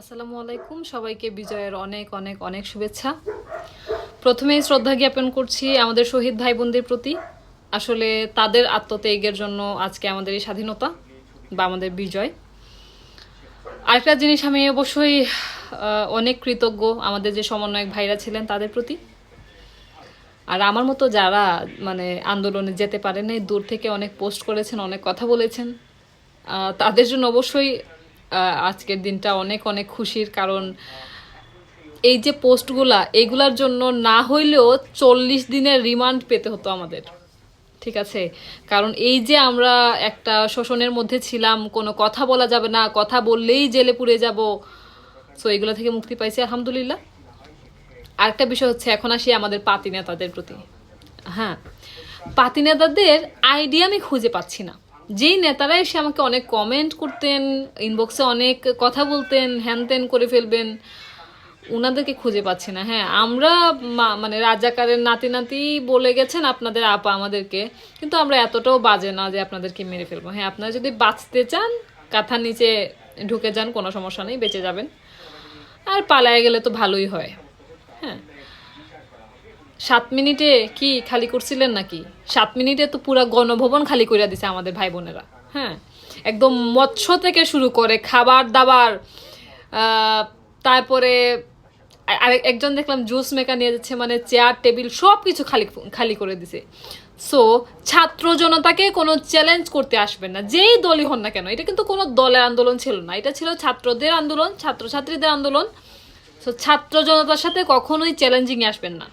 আসসালামু আলাইকুম। সবাইকে বিজয়ের অনেক অনেক অনেক শুভেচ্ছা। প্রথমেই শ্রদ্ধা জ্ঞাপন করছি আমাদের শহীদ ভাই বোনদের প্রতি। আসলে তাদের আত্মত্যাগের জন্য আজকে আমাদের এই স্বাধীনতা বা আমাদের বিজয়। আরেকটা জিনিস আমি অবশ্যই অনেক কৃতজ্ঞ আমাদের যে সমন্বয়ক ভাইরা ছিলেন তাদের প্রতি। আর আমার মতো যারা মানে আন্দোলনে যেতে পারেন দূর থেকে অনেক পোস্ট করেছেন, অনেক কথা বলেছেন তাদের জন্য অবশ্যই আজকের দিনটা অনেক অনেক খুশির কারণ এই যে পোস্টগুলা, এগুলার জন্য না হইলেও চল্লিশ দিনের রিমান্ড পেতে হতো আমাদের। ঠিক আছে? কারণ এই যে আমরা একটা শোষণের মধ্যে ছিলাম, কোনো কথা বলা যাবে না, কথা বললেই জেলে পুড়ে যাব। সো এগুলো থেকে মুক্তি পাইছি আলহামদুলিল্লাহ। আরেকটা বিষয় হচ্ছে, এখন আসি আমাদের পাতি নেতাদের প্রতি। হ্যাঁ পাতি নেতাদের আইডিয়া আমি খুঁজে পাচ্ছি না। যেই নেতারা এসে আমাকে অনেক কমেন্ট করতেন ইনবক্সে অনেক কথা বলতেন, হ্যান ত্যান করে ফেলবেন ওনাদেরকে খুঁজে পাচ্ছি না। হ্যাঁ আমরা মানে রাজাকারের নাতি নাতি বলে গেছেন আপনাদের আপা আমাদেরকে, কিন্তু আমরা এতটাও বাজে না যে আপনাদেরকে মেরে ফেলব। হ্যাঁ আপনারা যদি বাঁচতে চান কাঁথার নিচে ঢুকে যান, কোনো সমস্যা নেই, বেঁচে যাবেন। আর পালায় গেলে তো ভালোই হয়। হ্যাঁ সাত মিনিটে কি খালি করছিলেন নাকি? সাত মিনিটে তো পুরা গণভবন খালি করে দিছে আমাদের ভাই বোনেরা হ্যাঁ? একদম মৎস্য থেকে শুরু করে খাবার দাবার তারপরে আরেক একজন দেখলাম জুস মেকার নিয়ে যাচ্ছে মানে চেয়ার, টেবিল সব কিছু খালি খালি করে দিছে। সো ছাত্র জনতাকে কোনো চ্যালেঞ্জ করতে আসবেন না, যেই দলই হন না কেন, এটা কিন্তু কোনো দলের আন্দোলন ছিল না, এটা ছিল ছাত্রদের আন্দোলন, ছাত্রছাত্রীদের আন্দোলন। সো ছাত্র জনতার সাথে কখনোই চ্যালেঞ্জিংয়ে আসবেন না।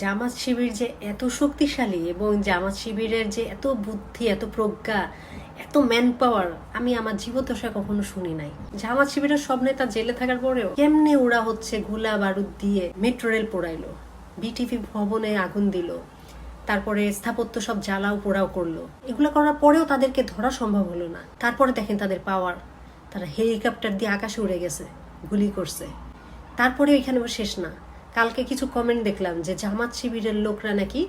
জামাত শিবির যে এত শক্তিশালী এবং জামাত শিবিরের যে এত বুদ্ধি, এত প্রজ্ঞা, এত ম্যান পাওয়ার আমি আমার জীবদশায় কখনো শুনি নাই। জামাত শিবিরের সব নেতা জেলে থাকার পরেও কেমনে ওরা হচ্ছে গোলা বারুদ দিয়ে মেট্রো রেল পোড়াইলো বিটিভি ভবনে আগুন দিল, তারপরে স্থাপত্য সব জ্বালাও পোড়াও করল। এগুলো করার পরেও তাদেরকে ধরা সম্ভব হলো না। তারপরে দেখেন তাদের পাওয়ার তারা হেলিকপ্টার দিয়ে আকাশে উড়ে গেছে, গুলি করছে। তারপরে এখানে শেষ না। কালকে কিছু কমেন্ট দেখলাম যে জামাত শিবিরের লোকরা নাকি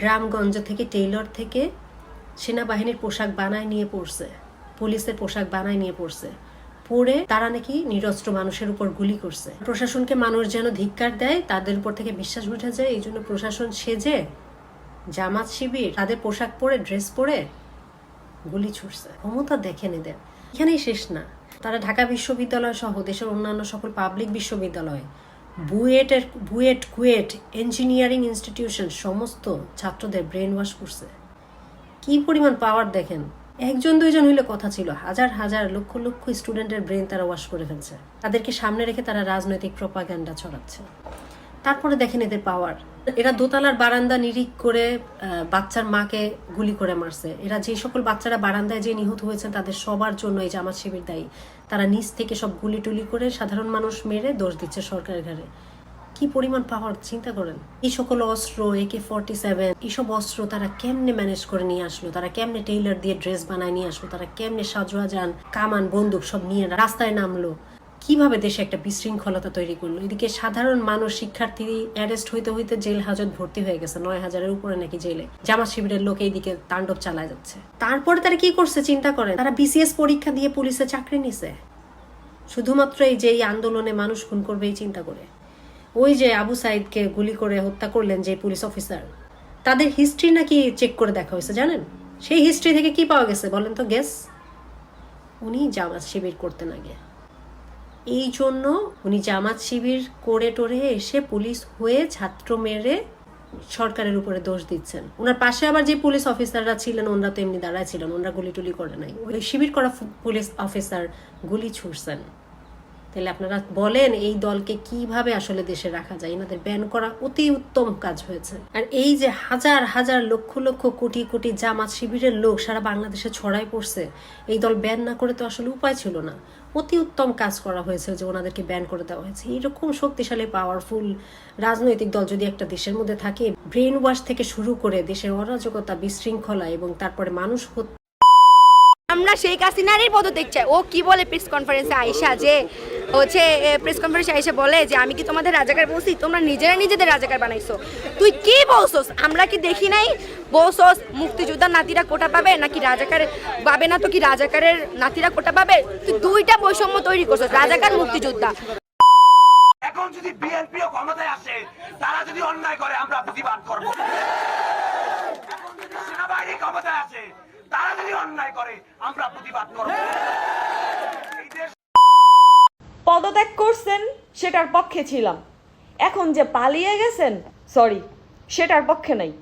গ্রামগঞ্জ থেকে টেইলর থেকে সেনাবাহিনীর পোশাক বানায় নিয়ে পড়ছে, পুলিশের পোশাক বানায় নিয়ে পড়ছে। পরে তারা নাকি নিরস্ত্র মানুষের উপর গুলি করছে। প্রশাসনকে মানুষ যেন ধিক্কার দেয়, তাদের উপর থেকে বিশ্বাস উঠে যায়। এই জন্য প্রশাসন সেজে জামাত শিবির তাদের পোশাক পরে, ড্রেস পরে গুলি ছুটছে ক্ষমতা দেখেন এদের। এখানেই শেষ না। তারা ঢাকা বিশ্ববিদ্যালয় সহ দেশের অন্যান্য সকল পাবলিক বিশ্ববিদ্যালয় বুয়েটের, বুয়েট কুয়েট ইঞ্জিনিয়ারিং ইনস্টিটিউশন সমস্ত ছাত্রদের ব্রেন ওয়াশ করছে। কি পরিমাণ পাওয়ার দেখেন? একজন, দুইজন হইলে কথা ছিল। হাজার হাজার, লক্ষ লক্ষ স্টুডেন্টের ব্রেন তারা ওয়াশ করে ফেলছে। তাদেরকে সামনে রেখে তারা রাজনৈতিক প্রপাগ্যান্ডা ছড়াচ্ছে। তারপরে দেখেন এদের পাওয়ার এরা দোতলার বারান্দা নিরিখ করে বাচ্চার মাকে গুলি করে মারছে। এরা যে সকল বাচ্চারা বারান্দায় যে নিহত হয়েছে তাদের সবার জন্য এই জামাত শিবির দায়ী। তারা নিচ থেকে সব গুলি টুলি করে সাধারণ মানুষ মেরে দোষ দিচ্ছে সরকারের ঘাড়ে। কি পরিমাণ পাওয়ার চিন্তা করেন? এই সকল অস্ত্র একে ফর্টি সেভেন এইসব অস্ত্র তারা কেমনে ম্যানেজ করে নিয়ে আসলো? তারা কেমনে টেইলার দিয়ে ড্রেস বানায় নিয়ে আসলো? তারা কেমনে সাজোয়া যান কামান বন্দুক সব নিয়ে রাস্তায় নামলো? কীভাবে দেশে একটা বিশৃঙ্খলতা তৈরি করল? এদিকে সাধারণ মানুষ, শিক্ষার্থী অ্যারেস্ট হইতে হইতে জেল হাজত ভর্তি হয়ে গেছে, নয় হাজারের উপরে নাকি জেলে। জামাত শিবিরের লোক এইদিকে তাণ্ডব চালায় যাচ্ছে। তারপরে তারা কি করছে চিন্তা করেন? তারা বিসিএস পরীক্ষা দিয়ে পুলিশে চাকরি নিছে। শুধুমাত্র এই যে এই আন্দোলনে মানুষ খুন করবে এই চিন্তা করে। ওই যে আবু সাইদকে গুলি করে হত্যা করলেন যে পুলিশ অফিসার। তাদের হিস্ট্রি নাকি চেক করে দেখা হয়েছে, জানেন? সেই হিস্ট্রি থেকে কি পাওয়া গেছে বলেন তো গেস উনি জামাত শিবির করতেন আগে। এই জন্য উনি জামাত শিবির করে টোরে এসে পুলিশ হয়ে ছাত্র মেরে সরকারের উপরে দোষ দিচ্ছেন। ওনার পাশে আবার যে পুলিশ অফিসাররা ছিলেন, ওনারা তো এমনি দাঁড়ায় ছিলেন, ওনারা গুলি টুলি করে নাই। ওই শিবির করা পুলিশ অফিসার গুলি ছুড়ছেন। তাহলে আপনারা বলেন এই দলকে কীভাবে আসলে দেশে রাখা যায়? এনাদের ব্যান করা অতি উত্তম কাজ হয়েছে। আর এই যে হাজার হাজার, লক্ষ লক্ষ, কোটি কোটি জামাত শিবিরের লোক সারা বাংলাদেশে ছড়াই পড়ছে, এই দল ব্যান না করে তো আসলে উপায় ছিল না। অতি উত্তম কাজ করা হয়েছে যে ওনাদেরকে ব্যান করে দেওয়া হয়েছে। এরকম শক্তিশালী পাওয়ারফুল রাজনৈতিক দল যদি একটা দেশের মধ্যে থাকে ব্রেন ওয়াশ থেকে শুরু করে দেশের অরাজকতা, বিশৃঙ্খলা এবং তারপরে মানুষ আমরা শেখ হাসিনারই পদত্যাগ দেখছি ও কি বলে প্রেস কনফারেন্সে আইসা যে হচ্ছে প্রেস কনফারেন্সে এসে বলে যে, আমি কি তোমাদের রাজাকার বলছি? তোমরা নিজেরা নিজেদের রাজাকার বানাইছো। তুই কি বলছস? আমরা কি দেখি নাই? বলছস, মুক্তিযোদ্ধার নাতিরা কোটা পাবে? নাকি রাজাকার পাবে না তো কি রাজাকারের নাতিরা কোটা পাবে? তুই দুইটা বৈষম্য তৈরি করছস, রাজাকার, মুক্তিযোদ্ধা। এখন যদি ক্ষমতায় আসে, তারা যদি অন্যায় করে, আমরা প্রতিবাদ করব। সেনাবাহিনী ক্ষমতায় আসে, তারা যদি অন্যায় করে, আমরা প্রতিবাদ করব। পদত্যাগ করছেন সেটার পক্ষে ছিলাম। এখন যে পালিয়ে গেছেন সরি সেটার পক্ষে নাই।